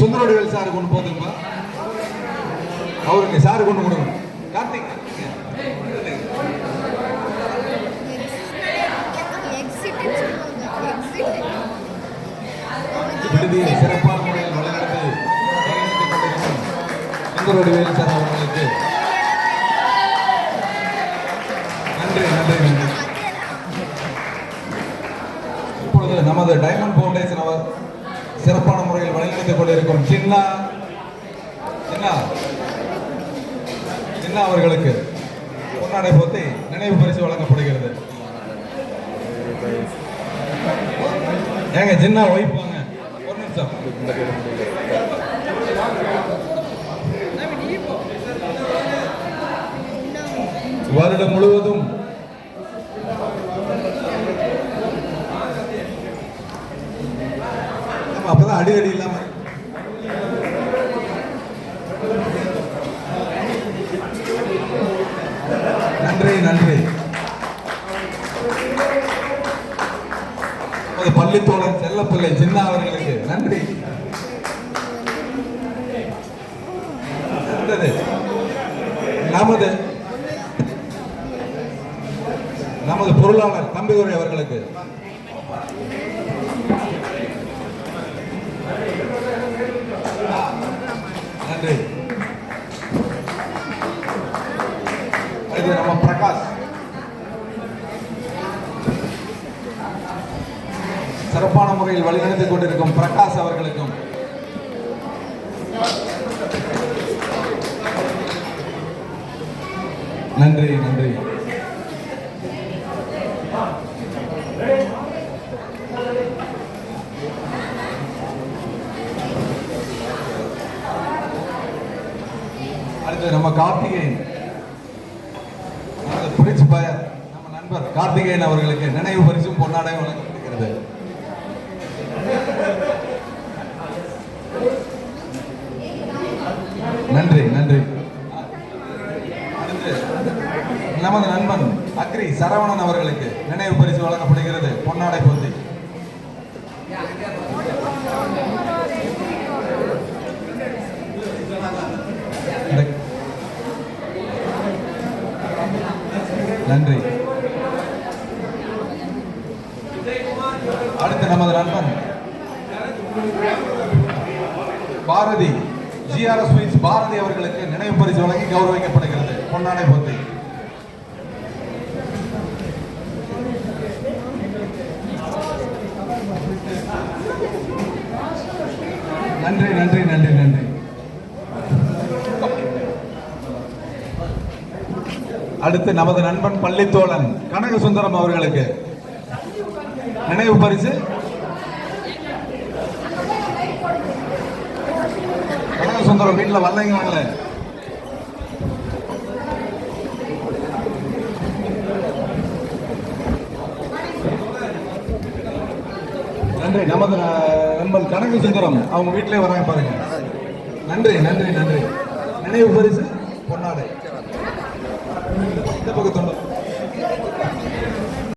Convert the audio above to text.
Sundaravadivel sir கொண்டு போதுங்கப்பா அவருக்கு sir கொண்டு கொடுங்க. கார்த்திக். விடுதியை சிறப்பான முறையில் வழிநடத்தி வழிநடத்திக் கொண்டிருக்கும் சார் அவர்களுக்கு. நன்றி நன்றி நன்றி. இப்பொழுது நமது டைமண்ட் ஃபவுண்டேஷன் அவர் சிறப்பான முறையில் வழிநடத்திக் கொண்டிருக்கும் சின்னா சின்னா சின்னா அவர்களுக்கு பொன்னாடை போத்தி நினைவு பரிசு வழங்கப்படுகிறது. ஏங்க சின்ன ஒய்ஃப் ஒரு நிமிஷம். வருடம் முழுவதும் ஆமா, அப்பதான் அடி இல்லாம நன்றி நன்றி. நமது பள்ளித்தோழன் செல்லப்பிள்ளை சின்ன அவர்களுக்கு நன்றி. அடுத்தது நமது நமது பொருளாளர் தம்பிதுரை அவர்களுக்கு இது நம்ம பிரகாஷ். சிறப்பான முறையில் வழிநடத்திக் கொண்டிருக்கும் பிரகாஷ் அவர்களுக்கும். நன்றி நன்றி. அடுத்து நம்ம கார்த்திகேயன். பிரிட்ஜ் பயர் நம்ம நண்பர் கார்த்திகேயன் அவர்களுக்கு நினைவு பரிசும் பொன்னாடையும் வழங்கப்படுகிறது. நன்றி நன்றி. நமது நண்பன் அக்ரி சரவணன் அவர்களுக்கு நினைவு பரிசு வழங்கப்படுகிறது. பொன்னாடை போட்டி நன்றி. அடுத்து நமது நண்பன். பாரதி ஜிஆர்எஸ் ஸ்வீட்ஸ் பாரதி அவர்களுக்கு நினைவு பரிசு வழங்கி கௌரவிக்கப்படுகிறது. பொன்னாடை போத்தி நன்றி நன்றி நன்றி நன்றி. அடுத்து நமது நண்பன் பள்ளித்தோழன் கனக சுந்தரம் அவர்களுக்கு. நினைவு பரிசு. கனக சுந்தரம் வீட்டில் வரலைங்க வாங்கல நன்றி. நமது நண்பன் கனக சுந்தரம் அவங்க வீட்டிலே வராங்க பாருங்க. நன்றி நன்றி நன்றி. நினைவு பரிசு. பொன்னாடை. porque tú